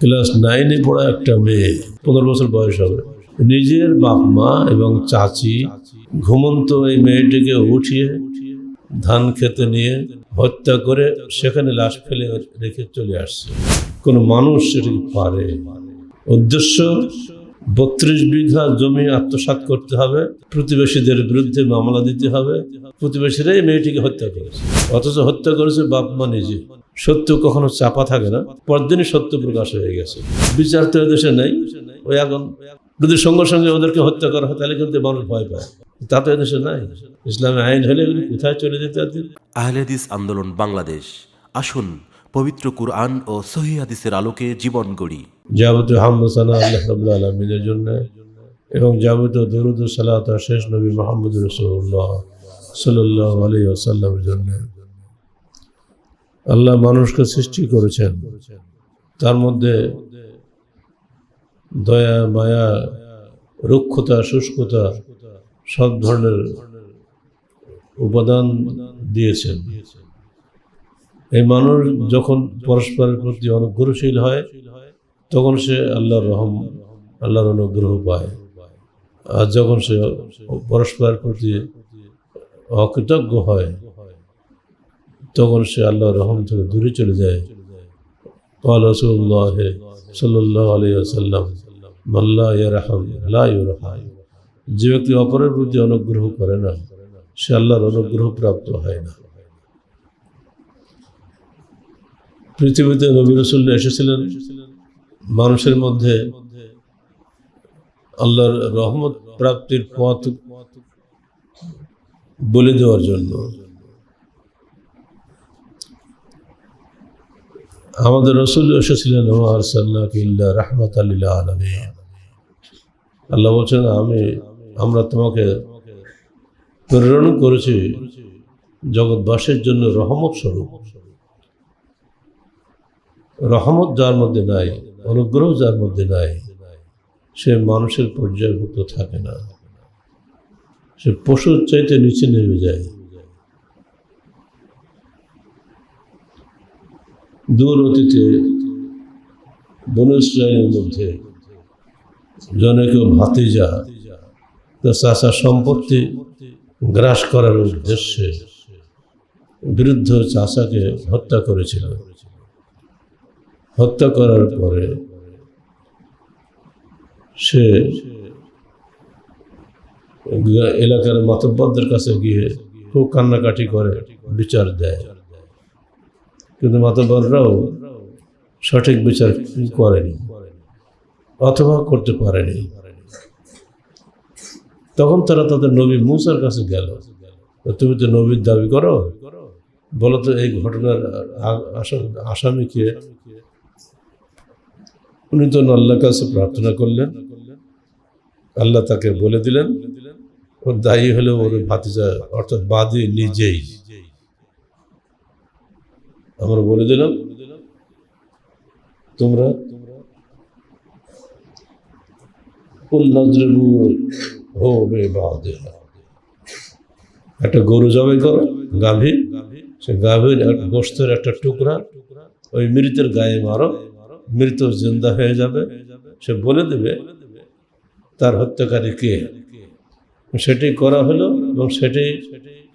Class নাইনে পড়া একটা মেয়ে, পনেরো বছর বয়স হবে। নিজের বাপ মা এবং চাচি ঘুমন্ত এই মেয়েটিকে উঠিয়ে ধান খেতে নিয়ে হত্যা করে সেখানে লাশ ফেলে রেখে চলে আসছে। কোনো মানুষ সেটাকে পারে। উদ্দেশ্য, বত্রিশ বিঘা জমি আত্মসাৎ করতে হবে, প্রতিবেশীদের বিরুদ্ধে মামলা দিতে হবে। প্রতিবেশীরাই মেয়েটিকে হত্যা করেছে। অথচ হত্যা করেছে বাপ মা নিজে। সত্য কখনো চাপা থাকে না। পরদিনই সত্য প্রকাশ হয়ে গেছে। বিচার তো দেশে নেই। ওই এখন যদি সঙ্গে সঙ্গে ওদেরকে হত্যা করা হয় তাহলে কিন্তু মানুষ ভয় পায়। তা তো এদেশে নাই। ইসলামী আইন হলে কোথায় চলে যেতে আহলেদিস আন্দোলন বাংলাদেশ। আসুন পবিত্র কুরআন ও সহি হাদিসের আলোকে জীবন গড়ি। যাবতীয় হামদানা আল্লাহ রবুল্লা আলমিনের জন্য এবং যাবতীয় দরুদ ও সালাত শেষ নবী মোহাম্মদ রসুল্লাহ সাল্লাহ আলী আসাল্লামের জন্য। আল্লাহ মানুষকে সৃষ্টি করেছেন। তার মধ্যে দয়া, মায়া, রুক্ষতা, শুষ্কতা সব ধরনের উপাদান দিয়েছেন। এই মানুষ যখন পরস্পরের প্রতি অনুগ্রহশীল হয়, তখন সে আল্লাহর রহম, আল্লাহর অনুগ্রহ পায়। আর যখন সে পরস্পরের প্রতি অকৃতজ্ঞ হয় তখন সে আল্লাহর রহম থেকে দূরে চলে যায় قال رسول الله صلى الله عليه وسلم من لا يرحم لا يرحم যে ব্যক্তি অপরের প্রতি অনুগ্রহ করে না সে আল্লাহর অনুগ্রহ প্রাপ্ত হয় না পৃথিবীতে নবী রসুল্লাহ এসেছিলেন মানুষের মধ্যে আল্লাহর রহমত প্রাপ্তির পথ বলে দেওয়ার জন্য আমাদের রসুল এসেছিলেন রহমত আল্লাহ আলমী আল্লাহ বলছেন, আমি, আমরা তোমাকে প্রেরণ করেছি জগৎবাসীর জন্য রহমত স্বরূপ। রহমত যার মধ্যে নাই, অনুগ্রহ যার মধ্যে নাই, সে মানুষের পর্যায়ভুক্ত থাকে না। সে পশুর চাইতে নিচে নেমে যায়। দূর অতীতে বন ইসরায়েলের মধ্যে জনকে ভাতিজা চাষা সম্পত্তি গ্রাস করার উদ্দেশ্যে বিরুদ্ধ চাষাকে হত্যা করেছিল। হত্যা করার পরে সে এলাকার মাতব্বরদের কাছে গিয়ে খুব কান্নাকাটি করে, বিচার দেয়। কিন্তু মাতব্বররাও সঠিক বিচার করেনি অথবা করতে পারেনি। তখন তারা তাদের নবী মুসার কাছে গেল। তুমি তো নবীর দাবি করো। বলো তো এই ঘটনার আসামিকে। উনি তো আল্লাহর কাছে প্রার্থনা করলেন। আল্লাহ তাকে বলে দিলেন ওর দায়ী হলে ওর ভাতিজা অর্থাৎ বাদী নিজেই। আমরা বলে দিলাম, তোমরা একটা গরু জবাই করো, গাভী। সে গাভীর গোস্তের একটা টুকরা, ওই মৃতের গায়ে মারো, মৃত জিন্দা হয়ে যাবে। সে বলে দেবে, তার হত্যাকারী কে? সেটাই করা হলো এবং সেটাই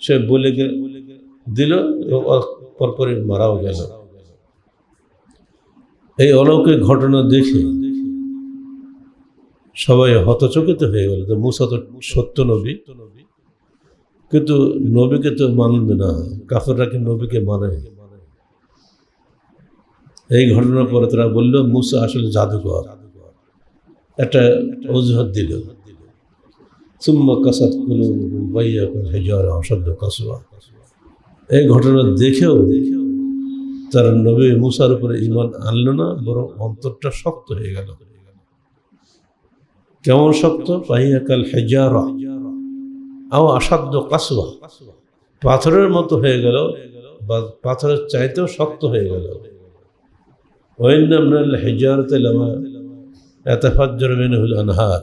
সে বলে দিল পরপরই মারাও গেল। এই অলৌকিক ঘটনা দেখে সবাই হতচকিত হয়ে গেল তো মুসা তো সত্য নবী, কিন্তু নবীকে তো মানবে না, কাফেররা কি নবীকে মানে? এই ঘটনার পরে তারা বলল, মুসা আসলে জাদুঘর। একটা অজুহাত দিল। সুম্মা কাসাত কুলু বাইয়া হেজার অসাধ্য কাসুয়া এই ঘটনা দেখেও তার নবী মুসার উপরে ইমান আনলো না, বরং অন্তরটা শক্ত হয়ে গেল। কেমন শক্ত? পাহিয়াকাল হেজার, আও আসাধ্য কাসুয়া পাথরের মতো হয়ে গেল, বা পাথরের চাইতেও শক্ত হয়ে গেল। আনহার।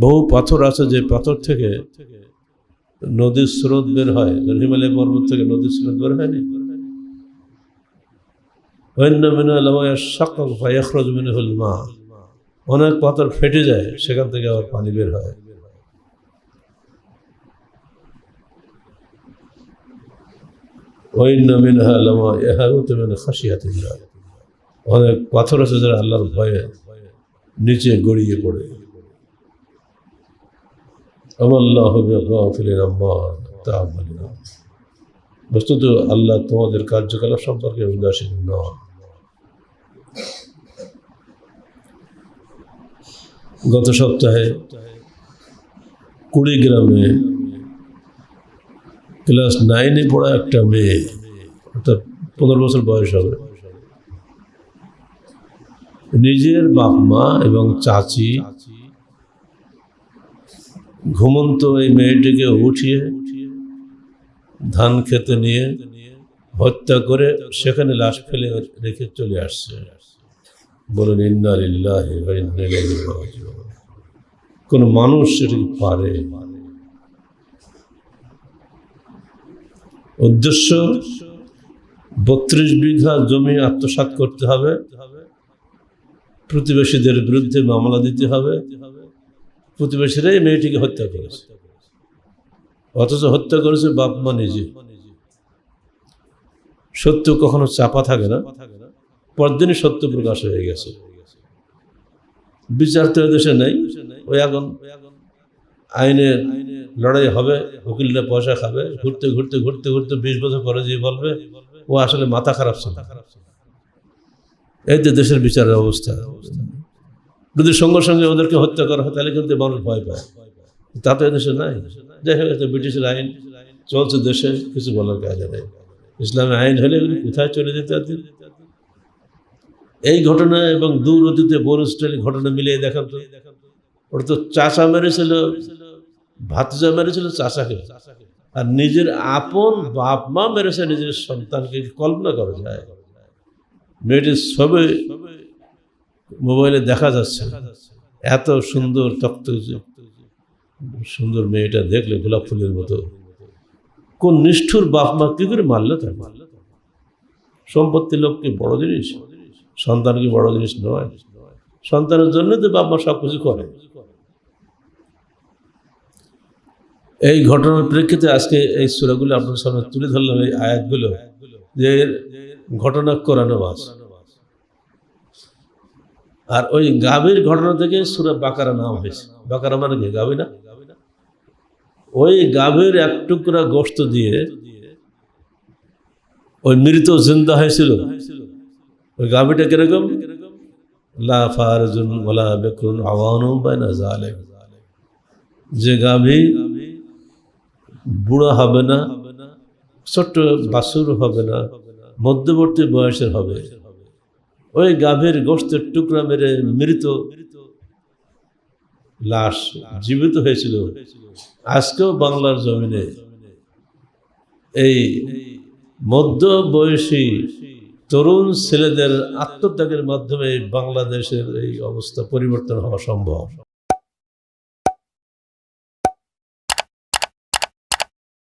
বহু পাথর আছে যে পাথর থেকে নদীর স্রোত বের হয়। হিমালয় পর্বত থেকে নদীর স্রোত বের হয়নি অন্য অনেক পাথর ফেটে যায়, সেখান থেকে আবার পানি বের হয়। অনেক পাথর আছে যারা আল্লাহর ভয়ে নিচে গড়িয়ে পড়ে। তা'মালুন। বস্তুত আল্লাহ তোমাদের কার্যকলাপ সম্পর্কে উদাসীন নন। গত সপ্তাহে কুড়িগ্রামে ক্লাস নাইনে পড়া একটা মেয়ে, অর্থাৎ পনেরো বছর বয়স হবে, নিজের বাপ মা এবং চাচি ঘুমন্ত এই মেয়েটিকে উঠিয়ে ধান খেতে নিয়ে হত্যা করে সেখানে লাশ ফেলে রেখে চলে আসছে। বলুন ইন্না লিল্লাহি ওয়া ইন্না ইলাইহি রাজিউন। কোন মানুষ সেটা কি পারে। উদ্দেশ্য, বত্রিশ বিঘা জমি আত্মসাৎ করতে হবে। প্রতিবেশীদের বিরুদ্ধে মামলা দিতে হবে। প্রতিবেশীরাই মেয়েটিকে হত্যা করেছে। অথচ হত্যা করেছে বাপ মা নিজে। সত্য কখনো চাপা থাকে না। পরদিনই সত্য প্রকাশ হয়ে গেছে। বিচার তো দেশে নেই, ওই এখন আইনের লড়াই হবে, উকিলরা পয়সা খাবে, ঘুরতে ঘুরতে ঘুরতে ঘুরতে বিশ বছর পরে যে বলবে, ও আসলে মাথা খারাপ ছিল। এই তো দেশের বিচারের অবস্থা। যদি সঙ্গে সঙ্গে ওদেরকে হত্যা করা হয়, তাহলে কিন্তু মানুষ ভয় পায়। তা তো দেশে নাই। হোক এটা ব্রিটিশের আইন চলছে দেশে, কিছু বলার কাজে নেই। ইসলামের আইন হলে কোথায় চলে যেতে এই ঘটনা এবং দূর অতীতে বরুস্টের ঘটনা মিলিয়ে দেখান তো। ওটা তো চাষা মেরেছিল, ভাতজা মেরেছিল চাষাকে আর নিজের আপন বাপ মা মেরেছে, নিজের সন্তানকে কল্পনা করা যায়। মেয়েটির ছবি মোবাইলে দেখা যাচ্ছে এত সুন্দর তক্ত সুন্দর মেয়েটা দেখলে গোলাপ ফুলের মতো। কোন নিষ্ঠুর বাপ মা কি করে মারলে তার সম্পত্তি লোক কি বড় জিনিস? সন্তান কি বড় জিনিস নয়? সন্তানের জন্য তো বাপ মা সব কিছু করে। এই ঘটনার প্রেক্ষিতে আজকে এই সুরাগুলো আপনার সামনে তুলে ধরলাম, এই আয়াতগুলো, যে ঘটনা কোরআনে বাস আর ওই গাভীর ঘটনা থেকে সুরা বাকারা নাম হয়েছে। বাকারা মানে কি, গাভী না? ওই গাভীর এক টুকরা গোস্ত দিয়ে ওই মৃত জিন্দা হয়েছিল। ওই গাভীটা কীরকম? যে গাভী বুড়া হবে না, ছোট্ট বাসুর হবে না, মধ্যবর্তী বয়সের হবে। ওই গাভীর গোষ্ঠের টুকরা মেরে মৃত লাশ জীবিত হয়েছিল। আজকেও বাংলার জমিনে। এই মধ্য বয়সী তরুণ ছেলেদের আত্মত্যাগের মাধ্যমে বাংলাদেশের এই অবস্থা পরিবর্তন হওয়া সম্ভব।